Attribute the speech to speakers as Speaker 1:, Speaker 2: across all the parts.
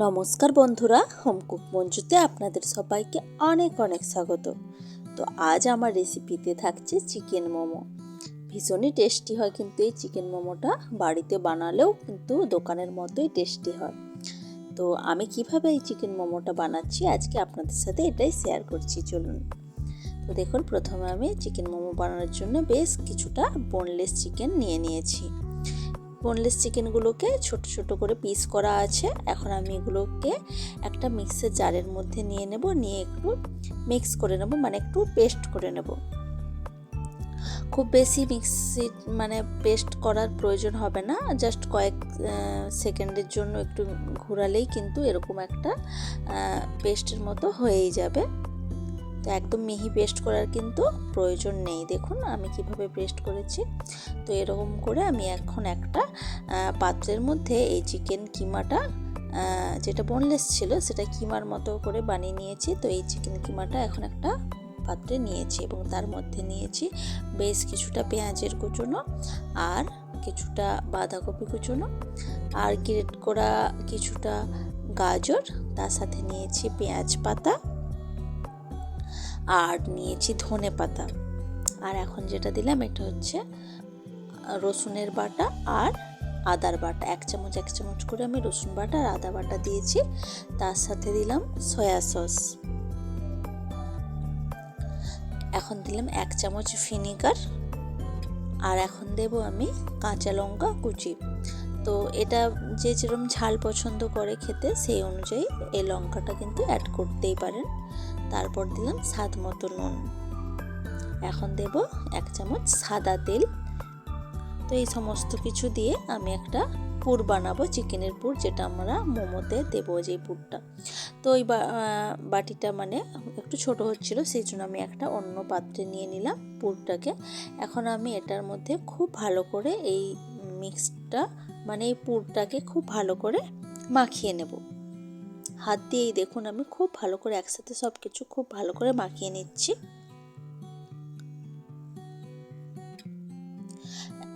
Speaker 1: নমস্কার বন্ধুরা, হোমকুক মঞ্জুতে আপনাদের সবাইকে অনেক অনেক স্বাগত। তো আজ আমার রেসিপিতে থাকছে চিকেন মোমো। ভীষণই টেস্টি হয় কিন্তু এই চিকেন মোমোটা বাড়িতে বানালেও কিন্তু দোকানের মতোই টেস্টি হয়। তো আমি কীভাবে এই চিকেন মোমোটা বানাচ্ছি আজকে আপনাদের সাথে এটাই শেয়ার করছি, চলুন। তো দেখুন, প্রথমে আমি চিকেন মোমো বানানোর জন্য বেশ কিছুটা বোনলেস চিকেন নিয়ে নিয়েছি। বোনলেস চিকেনগুলোকে ছোট ছোট করে পিস করা আছে। এখন আমি এগুলোকে একটা মিক্সের জারের মধ্যে নিয়ে নেব, নিয়ে একটু মিক্স করে নেব মানে একটু পেস্ট করে নেব। খুব বেশি মিক্সি মানে পেস্ট করার প্রয়োজন হবে না জাস্ট কয়েক সেকেন্ডের জন্য একটু ঘোরালেই কিন্তু এরকম একটা পেস্টের মতো হয়েই যাবে। তো একদম মিহি পেস্ট করার কিন্তু প্রয়োজন নেই। দেখুন আমি কীভাবে পেস্ট করেছি। তো এরকম করে আমি এখন একটা পাত্রের মধ্যে এই চিকেন কিমাটা যেটা বোনলেস ছিল সেটা কিমার মতো করে বানিয়ে নিয়েছি। তো এই চিকেন কিমাটা এখন একটা পাত্রে নিয়েছি এবং তার মধ্যে নিয়েছি বেশ কিছুটা পেঁয়াজের কুচুনো আর কিছুটা বাঁধাকপি কুচুনো আর গ্রেট করা কিছুটা গাজর। তার সাথে নিয়েছি পেঁয়াজ পাতা। আর নিয়েছি ধনে পাতা। আর এখন যেটা দিলাম এটা হচ্ছে রসুনের বাটা আর আদার বাটা। এক চামচ এক চামচ করে আমি রসুন বাটা আর আদা বাটা দিয়েছি। তার সাথে দিলাম সয়া সস। এখন দিলাম এক চামচ ভিনিগার। আর এখন দেব আমি কাঁচা লঙ্কা কুচি। তো এটা যে যেরকম ঝাল পছন্দ করে খেতে, সেই অনুযায়ী এই লঙ্কাটা কিন্তু অ্যাড করতেই পারেন। তারপর দিলাম স্বাদ মতো নুন। এখন দেব এক চামচ সাদা তেল। তো এই সমস্ত কিছু দিয়ে আমি একটা পুর বানাবো, চিকেনের পুর, যেটা আমরা মোমোতে দেবো যে পুরটা। তো ওই বাটিটা মানে একটু ছোট হচ্ছিল, সেই জন্য আমি একটা অন্য পাত্রে নিয়ে নিলাম পুরটাকে। এখন আমি এটার মধ্যে খুব ভালো করে এই মিক্সটা মানে এই পুরটাকে খুব ভালো করে মাখিয়ে নেব। হাত দিয়েই দেখুন আমি খুব ভালো করে একসাথে সব কিছু খুব ভালো করে মাখিয়ে নিচ্ছি।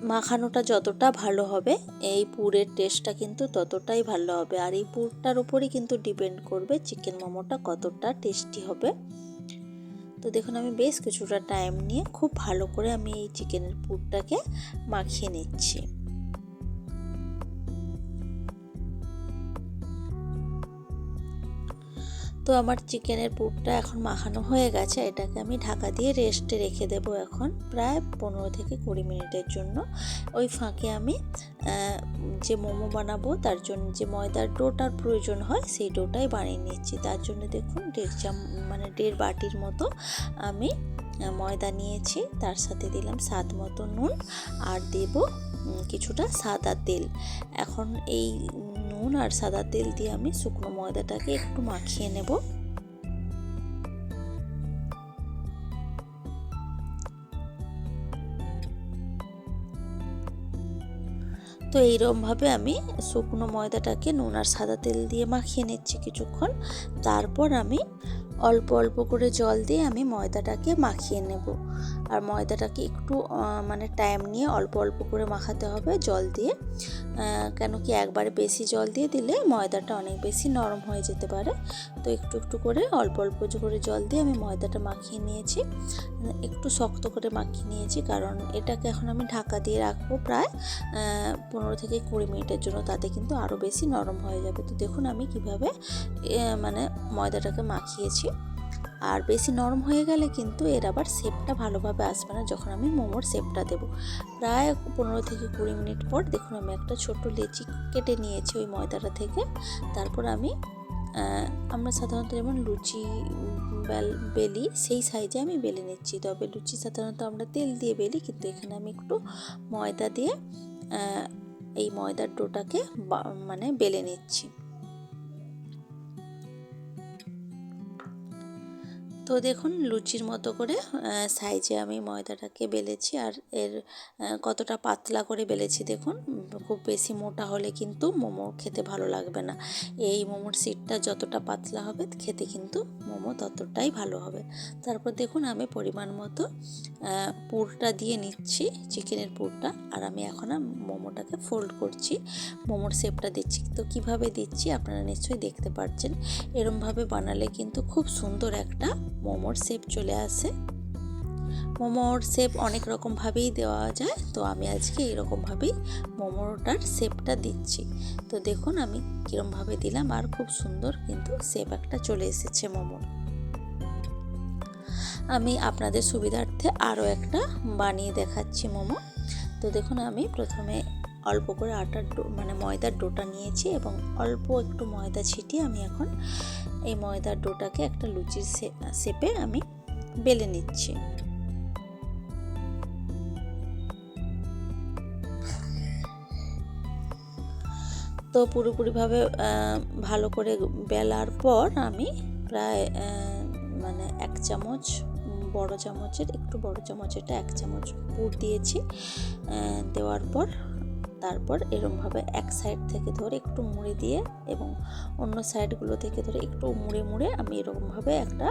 Speaker 1: মাখানোটা যতটা ভালো হবে, এই পুরের টেস্টটা কিন্তু ততটাই ভালো হবে। আর এই পুরটার উপরই কিন্তু ডিপেন্ড করবে চিকেন মোমোটা কতটা টেস্টি হবে। তো দেখুন আমি বেশ কিছুটা টাইম নিয়ে খুব ভালো করে আমি এই চিকেনের পুরটাকে মাখিয়ে নিচ্ছি। তো আমার চিকেনের পুরটা এখন মাখানো হয়ে গেছে, এটাকে আমি ঢাকা দিয়ে রেস্টে রেখে দেব এখন প্রায় পনেরো থেকে কুড়ি মিনিটের জন্য। ওই ফাঁকে আমি যে মোমো বানাবো তার জন্য যে ময়দার ডোটার প্রয়োজন হয় সেই ডোটাই বানিয়ে নিচ্ছি। তার জন্য দেখুন দেড় চাম মানে দেড় বাটির মতো আমি ময়দা নিয়েছি, তার সাথে দিলাম স্বাদ মতো নুন আর দেব কিছুটা সাদা তেল। এখন এই নুন আর সাদা তেল দিয়ে আমি শুকনো ময়দাটাকে একটু মাখিয়ে নেব। তো এইরকমভাবে আমি শুকনো ময়দাটাকে নুন আর সাদা তেল দিয়ে মাখিয়ে নিচ্ছি কিছুক্ষণ। তারপর আমি অল্প অল্প করে জল দিয়ে আমি ময়দাটাকে মাখিয়ে নেব। আর ময়দাটাকে একটু মানে টাইম নিয়ে অল্প অল্প করে মাখাতে হবে জল দিয়ে। কেন কি একবারে বেশি জল দিয়ে দিলে ময়দাটা অনেক বেশি নরম হয়ে যেতে পারে। তো একটু একটু করে অল্প অল্প করে জল দিয়ে আমি ময়দাটা মাখিয়ে নিয়েছি। একটু শক্ত করে মাখিয়ে নিয়েছি কারণ এটাকে এখন আমি ঢাকা দিয়ে রাখব প্রায় পনেরো থেকে কুড়ি মিনিটের জন্য। তাতে কিন্তু আরও বেশি নরম হয়ে যাবে। তো দেখুন আমি কীভাবে মানে ময়দাটাকে মাখিয়েছি। আর বেশি নরম হয়ে গেলে কিন্তু এর আবার শেপটা ভালোভাবে আসবে না যখন আমি মোমোর শেপটা দেবো। প্রায় পনেরো থেকে কুড়ি মিনিট পর দেখুন আমি একটা ছোট লেচি কেটে নিয়েছি ওই ময়দাটা থেকে। তারপর আমি আমরা সাধারণত যেমন লুচি, বেলি সেই সাইজে আমি বেলে নিচ্ছি। তবে লুচি সাধারণত আমরা তেল দিয়ে বেলি, কিন্তু এখানে আমি একটু ময়দা দিয়ে এই ময়দার ডোটাকে মানে বেলে নিচ্ছি। তো দেখুন, লুচির মতো করে সাইজে আমি ময়দাটাকে বেলেছি আর এর কতটা পাতলা করে বেলেছি দেখুন খুব বেশি মোটা হলে কিন্তু মোমো খেতে ভালো লাগবে না। এই মোমোর সিটটা যতটা পাতলা হবে, খেতে কিন্তু মোমো ততটাই ভালো হবে। তারপর দেখুন, আমি পরিমাণ মতো পুরটা দিয়ে নিচ্ছি, চিকেনের পুরটা, আর আমি এখন মোমোটাকে ফোল্ড করছি। মোমোর শেপটা দিচ্ছি। তো কীভাবে দিচ্ছি আপনারা নিশ্চয়ই দেখতে পাচ্ছেন এরমভাবে বানালে কিন্তু খুব সুন্দর একটা মোমোর শেপ চলে আসে। মোমোর শেপ অনেক রকমভাবেই দেওয়া যায়। তো আমি আজকে এরকমভাবেই মোমোটার শেপটা দিচ্ছি। তো দেখুন আমি কীরমভাবে দিলাম আর খুব সুন্দর কিন্তু শেপ একটা চলে এসেছে মোমোর। আমি আপনাদের সুবিধার্থে আরও একটা বানিয়ে দেখাচ্ছি মোমো। তো দেখুন আমি প্রথমে অল্প করে আটার ডো মানে ময়দার ডোটা নিয়েছি এবং অল্প একটু ময়দা ছিটিয়ে আমি এখন এই ময়দার ডোটাকে একটা লুচির শেপে আমি বেলে নিচ্ছি। তো পুরোপুরিভাবে ভালো করে বেলার পর আমি প্রায় মানে এক চামচ, বড় চামচের, একটু বড় চামচেরটা এক চামচ পুর দিয়েছি দেওয়ার পর তারপর এরমভাবে এক সাইড থেকে ধরে একটু মুড়ে দিয়ে এবং অন্য সাইডগুলো থেকে ধরে একটু মুড়ে মুড়ে আমি এরকমভাবে একটা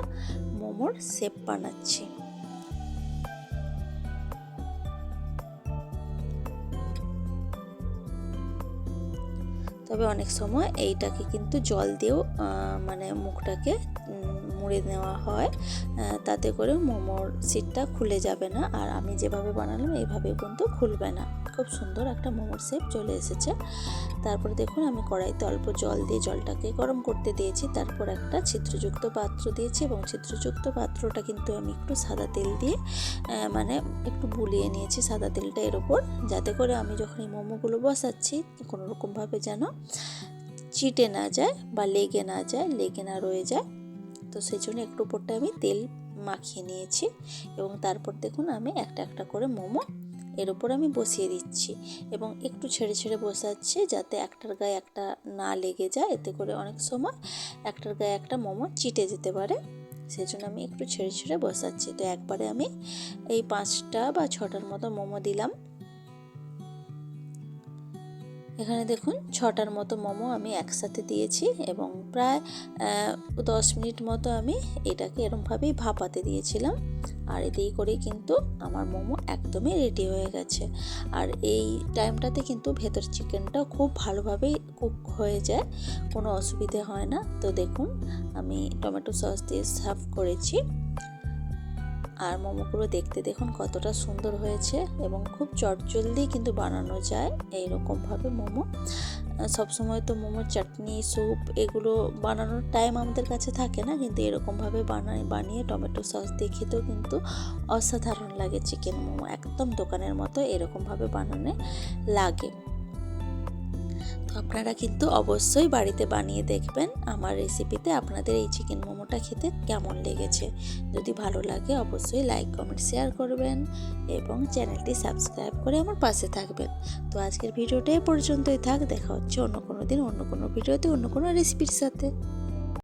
Speaker 1: মোমোর শেপ বানাচ্ছি। তবে অনেক সময় এইটাকে কিন্তু জল দিয়েও মানে মুখটাকে মুড়ে নেওয়া হয় তাতে করে মোমোর সিটটা খুলে যাবে না। আর আমি যেভাবে বানালাম এইভাবে কিন্তু খুলবে না। খুব সুন্দর একটা মোমোর শেপ চলে এসেছে। তারপরে দেখুন, আমি কড়াইতে অল্প জল দিয়ে জলটাকে গরম করতে দিয়েছি। তারপর একটা ছিদ্রযুক্ত পাত্র দিয়েছি এবং ছিদ্রযুক্ত পাত্রটা কিন্তু আমি একটু সাদা তেল দিয়ে মানে একটু বুলিয়ে নিয়েছি সাদা তেলটা এর ওপর। যাতে করে আমি যখন এই মোমোগুলো বসাচ্ছি, কোনো রকমভাবে যেন চিটে না যায় বা লেগে না যায়, লেগে না রয়ে যায়। তো সেই জন্য একটু উপরটা আমি তেল মাখিয়ে নিয়েছি এবং তারপর দেখুন আমি একটা একটা করে মোমো এর উপর আমি বসিয়ে দিচ্ছি এবং একটু ছেড়ে ছেড়ে বসাচ্ছি যাতে একটার গায়ে একটা না লেগে যায়। এতে করে অনেক সময় একটার গায়ে একটা মোমো চিটে যেতে পারে। সেই জন্য আমি একটু ছেড়ে ছেড়ে বসাচ্ছি। তো একবারে আমি এই পাঁচটা বা ছটার মতো মোমো দিলাম। এখানে দেখুন ছটার মতো মোমো আমি একসাথে দিয়েছি এবং প্রায় দশ মিনিট মতো আমি এটাকে এরমভাবেই ভাপাতে দিয়েছিলাম। আর এতেই করেই কিন্তু আমার মোমো একদমই রেডি হয়ে গেছে। আর এই টাইমটাতে কিন্তু ভেতর চিকেনটা খুব ভালোভাবেই কুক হয়ে যায়, কোনো অসুবিধে হয় না। তো দেখুন, আমি টমেটো সস দিয়ে সার্ভ করেছি। আর মোমোগুলো দেখতে দেখুন কতটা সুন্দর হয়েছে এবং খুব চটজলদি কিন্তু বানানো যায় এই রকমভাবে মোমো সবসময় তো মোমোর চাটনি, স্যুপ এগুলো বানানোর টাইম আমাদের কাছে থাকে না, কিন্তু এরকমভাবে বানায় বানিয়ে টমেটো সস দিয়ে খেতেও কিন্তু অসাধারণ লাগে চিকেন মোমো। একদম দোকানের মতো এরকমভাবে বানানো লাগে। তো আপনারা কিন্তু অবশ্যই বাড়িতে বানিয়ে দেখবেন আমার রেসিপিতে আপনাদের এই চিকেন মোমোটা খেতে কেমন লেগেছে। যদি ভালো লাগে অবশ্যই লাইক কমেন্ট শেয়ার করবেন এবং চ্যানেলটি সাবস্ক্রাইব করে আমার পাশে থাকবেন। তো আজকের ভিডিওটা এ পর্যন্তই থাক, দেখা হচ্ছে অন্য কোনো দিন অন্য কোনো ভিডিওতে অন্য কোনো রেসিপির সাথে।